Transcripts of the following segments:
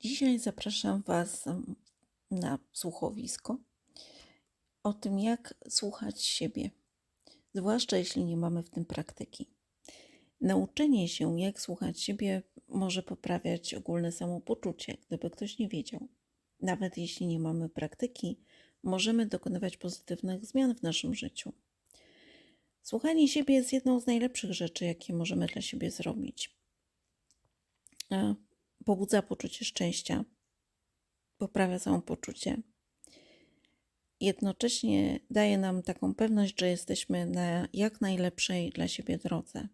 Dzisiaj zapraszam Was na słuchowisko o tym, jak słuchać siebie, zwłaszcza jeśli nie mamy w tym praktyki. Nauczenie się, jak słuchać siebie, może poprawiać ogólne samopoczucie, gdyby ktoś nie wiedział. Nawet jeśli nie mamy praktyki, możemy dokonywać pozytywnych zmian w naszym życiu. Słuchanie siebie jest jedną z najlepszych rzeczy, jakie możemy dla siebie zrobić. E, Pobudza poczucie szczęścia, poprawia samopoczucie. Jednocześnie daje nam taką pewność, że jesteśmy na jak najlepszej dla siebie drodze.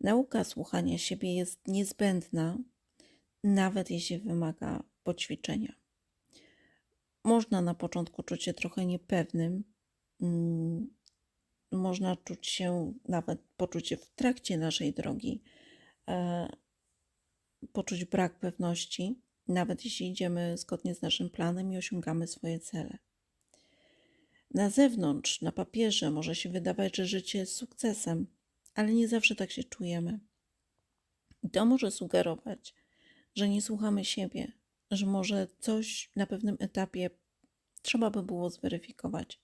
Nauka słuchania siebie jest niezbędna, nawet jeśli wymaga poćwiczenia. Można na początku czuć się trochę niepewnym, mm, można czuć się, nawet poczuć się w trakcie naszej drogi, e, poczuć brak pewności, nawet jeśli idziemy zgodnie z naszym planem i osiągamy swoje cele. Na zewnątrz, na papierze może się wydawać, że życie jest sukcesem, ale nie zawsze tak się czujemy. I to może sugerować, że nie słuchamy siebie, że może coś na pewnym etapie trzeba by było zweryfikować.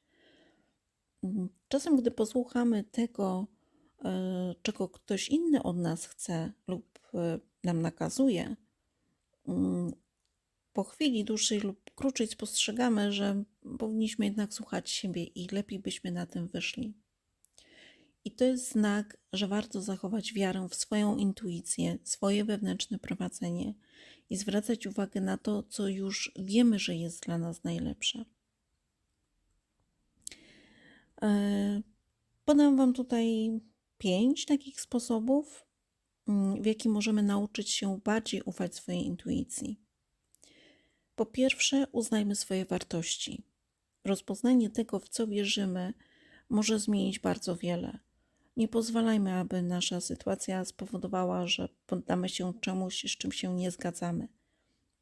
Czasem, gdy posłuchamy tego, e, czego ktoś inny od nas chce lub e, nam nakazuje, mm, po chwili dłuższej lub krótszej spostrzegamy, że powinniśmy jednak słuchać siebie i lepiej byśmy na tym wyszli. I to jest znak, że warto zachować wiarę w swoją intuicję, swoje wewnętrzne prowadzenie i zwracać uwagę na to, co już wiemy, że jest dla nas najlepsze. E, Podam Wam tutaj pięć takich sposobów, w jaki możemy nauczyć się bardziej ufać swojej intuicji. Po pierwsze, uznajmy swoje wartości. Rozpoznanie tego, w co wierzymy, może zmienić bardzo wiele. Nie pozwalajmy, aby nasza sytuacja spowodowała, że poddamy się czemuś, z czym się nie zgadzamy.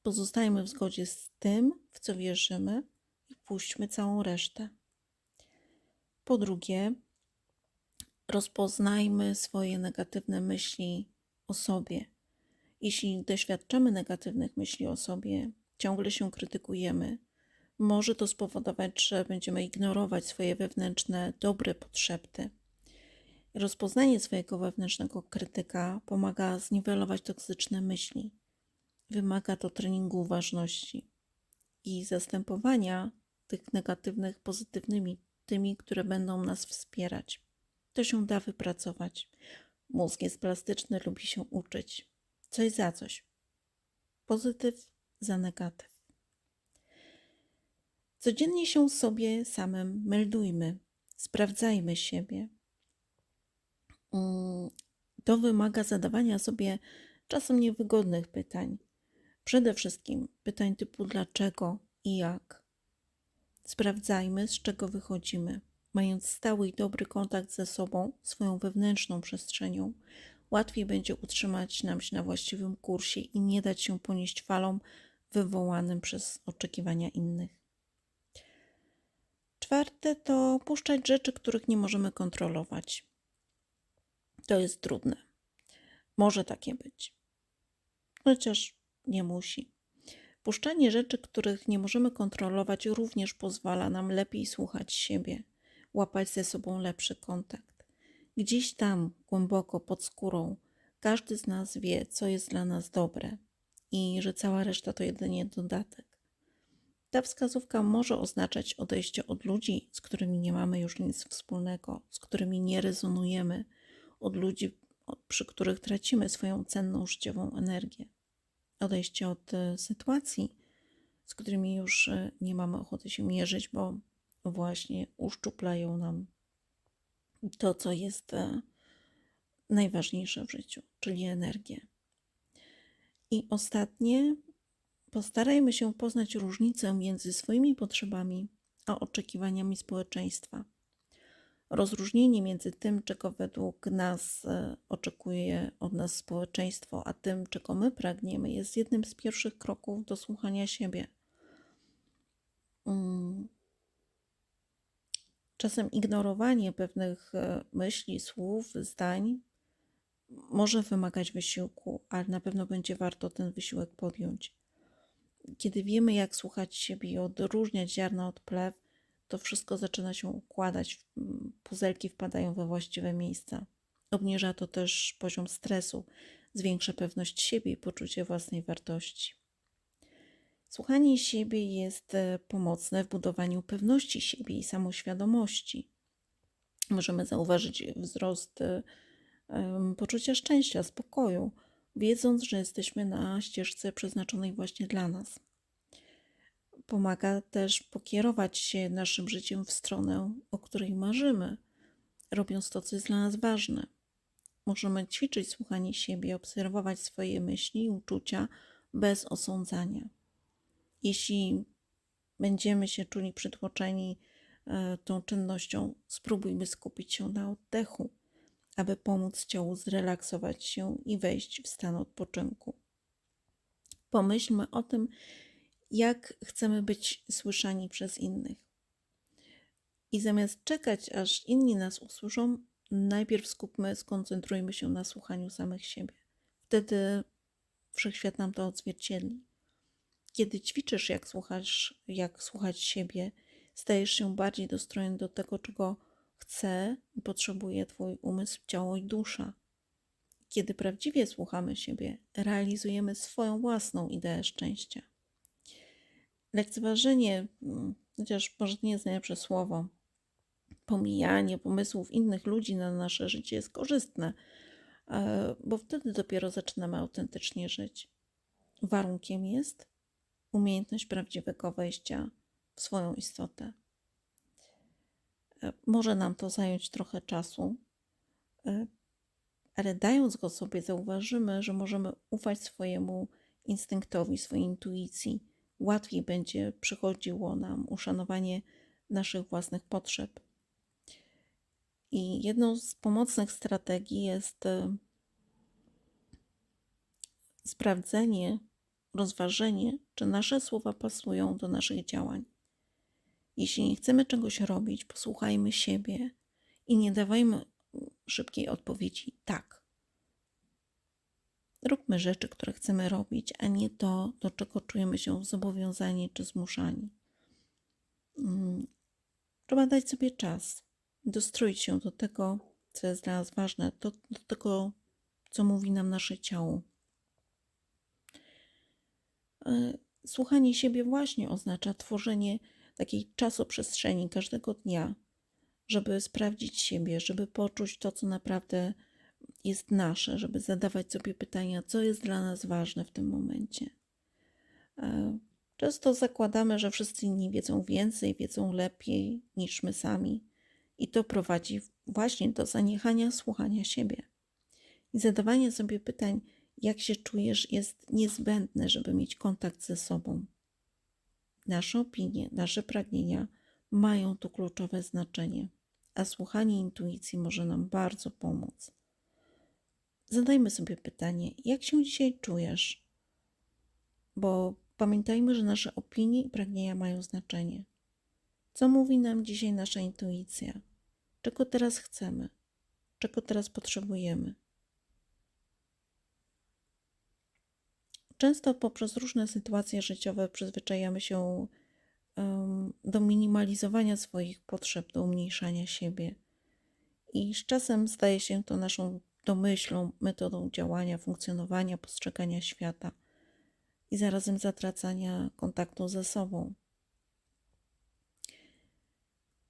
Pozostajmy w zgodzie z tym, w co wierzymy i puśćmy całą resztę. Po drugie, rozpoznajmy swoje negatywne myśli o sobie. Jeśli doświadczamy negatywnych myśli o sobie, ciągle się krytykujemy, może to spowodować, że będziemy ignorować swoje wewnętrzne dobre potrzeby. Rozpoznanie swojego wewnętrznego krytyka pomaga zniwelować toksyczne myśli. Wymaga to treningu uważności i zastępowania tych negatywnych pozytywnymi, tymi, które będą nas wspierać. To się da wypracować. Mózg jest plastyczny, lubi się uczyć. Coś za coś. Pozytyw za negatyw. Codziennie się sobie samym meldujmy, sprawdzajmy siebie. Mm, To wymaga zadawania sobie czasem niewygodnych pytań. Przede wszystkim pytań typu dlaczego i jak. Sprawdzajmy, z czego wychodzimy. Mając stały i dobry kontakt ze sobą, swoją wewnętrzną przestrzenią, łatwiej będzie utrzymać nam się na właściwym kursie i nie dać się ponieść falom wywołanym przez oczekiwania innych. Czwarte to puszczać rzeczy, których nie możemy kontrolować. To jest trudne. Może takie być, chociaż nie musi. Puszczanie rzeczy, których nie możemy kontrolować, również pozwala nam lepiej słuchać siebie, łapać ze sobą lepszy kontakt. Gdzieś tam, głęboko pod skórą, każdy z nas wie, co jest dla nas dobre i że cała reszta to jedynie dodatek. Ta wskazówka może oznaczać odejście od ludzi, z którymi nie mamy już nic wspólnego, z którymi nie rezonujemy, od ludzi, przy których tracimy swoją cenną życiową energię. Odejście od e, sytuacji, z którymi już e, nie mamy ochoty się mierzyć, bo właśnie uszczuplają nam to, co jest e, najważniejsze w życiu, czyli energię. I ostatnie, postarajmy się poznać różnicę między swoimi potrzebami a oczekiwaniami społeczeństwa. Rozróżnienie między tym, czego według nas e, oczekuje od nas społeczeństwo, a tym, czego my pragniemy, jest jednym z pierwszych kroków do słuchania siebie. Mm. Czasem ignorowanie pewnych e, myśli, słów, zdań może wymagać wysiłku, ale na pewno będzie warto ten wysiłek podjąć. Kiedy wiemy, jak słuchać siebie i odróżniać ziarna od plew, to wszystko zaczyna się układać, puzelki wpadają we właściwe miejsca. Obniża to też poziom stresu, zwiększa pewność siebie i poczucie własnej wartości. Słuchanie siebie jest e, pomocne w budowaniu pewności siebie i samoświadomości. Możemy zauważyć wzrost e, poczucia szczęścia, spokoju, wiedząc, że jesteśmy na ścieżce przeznaczonej właśnie dla nas. Pomaga też pokierować się naszym życiem w stronę, o której marzymy, robiąc to, co jest dla nas ważne. Możemy ćwiczyć słuchanie siebie, obserwować swoje myśli i uczucia bez osądzania. Jeśli będziemy się czuli przytłoczeni e, tą czynnością, spróbujmy skupić się na oddechu, aby pomóc ciału zrelaksować się i wejść w stan odpoczynku. Pomyślmy o tym, jak chcemy być słyszani przez innych. I zamiast czekać, aż inni nas usłyszą, najpierw skupmy, skoncentrujmy się na słuchaniu samych siebie. Wtedy wszechświat nam to odzwierciedli. Kiedy ćwiczysz, jak, słuchasz, jak słuchać siebie, stajesz się bardziej dostrojony do tego, czego chce i potrzebuje Twój umysł, ciało i dusza. Kiedy prawdziwie słuchamy siebie, realizujemy swoją własną ideę szczęścia. Lekceważenie, mm, chociaż może nie jest najlepsze słowo, pomijanie pomysłów innych ludzi na nasze życie jest korzystne, e, bo wtedy dopiero zaczynamy autentycznie żyć. Warunkiem jest umiejętność prawdziwego wejścia w swoją istotę. E, może nam to zająć trochę czasu, e, ale dając go sobie, zauważymy, że możemy ufać swojemu instynktowi, swojej intuicji. Łatwiej będzie przychodziło nam uszanowanie naszych własnych potrzeb. I jedną z pomocnych strategii jest e, sprawdzenie, rozważenie, czy nasze słowa pasują do naszych działań. Jeśli nie chcemy czegoś robić, posłuchajmy siebie i nie dawajmy szybkiej odpowiedzi tak. Róbmy rzeczy, które chcemy robić, a nie to, do czego czujemy się zobowiązani czy zmuszani. Mm, trzeba dać sobie czas, dostroić się do tego, co jest dla nas ważne, do, do tego, co mówi nam nasze ciało. E, słuchanie siebie właśnie oznacza tworzenie takiej czasoprzestrzeni każdego dnia, żeby sprawdzić siebie, żeby poczuć to, co naprawdę jest nasze, żeby zadawać sobie pytania, co jest dla nas ważne w tym momencie. E, często zakładamy, że wszyscy inni wiedzą więcej, wiedzą lepiej niż my sami, i to prowadzi właśnie do zaniechania słuchania siebie. I zadawanie sobie pytań, jak się czujesz, jest niezbędne, żeby mieć kontakt ze sobą. Nasze opinie, nasze pragnienia mają tu kluczowe znaczenie, a słuchanie intuicji może nam bardzo pomóc. Zadajmy sobie pytanie, jak się dzisiaj czujesz? Bo pamiętajmy, że nasze opinie i pragnienia mają znaczenie. Co mówi nam dzisiaj nasza intuicja? Czego teraz chcemy? Czego teraz potrzebujemy? Często poprzez różne sytuacje życiowe przyzwyczajamy się do minimalizowania swoich potrzeb, do umniejszania siebie. I z czasem staje się to naszą domyślą, metodą działania, funkcjonowania, postrzegania świata i zarazem zatracania kontaktu ze sobą.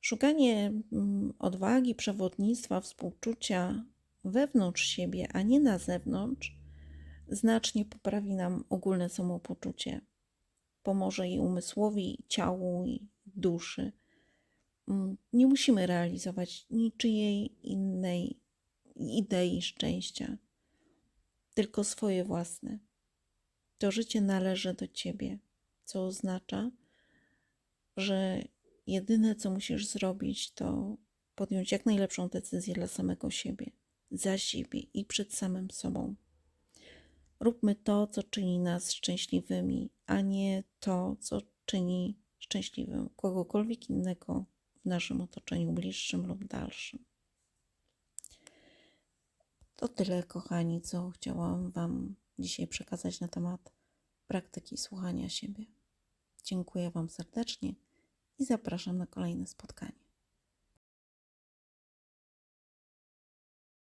Szukanie mm, odwagi, przewodnictwa, współczucia wewnątrz siebie, a nie na zewnątrz, znacznie poprawi nam ogólne samopoczucie. Pomoże i umysłowi, i ciału, i duszy. Mm, nie musimy realizować niczyjej innej idei szczęścia, tylko swoje własne. To życie należy do ciebie, co oznacza, że jedyne co musisz zrobić, to podjąć jak najlepszą decyzję dla samego siebie, za siebie i przed samym sobą. Róbmy to, co czyni nas szczęśliwymi, a nie to, co czyni szczęśliwym kogokolwiek innego w naszym otoczeniu bliższym lub dalszym. To tyle, kochani, co chciałam Wam dzisiaj przekazać na temat praktyki słuchania siebie. Dziękuję Wam serdecznie i zapraszam na kolejne spotkanie.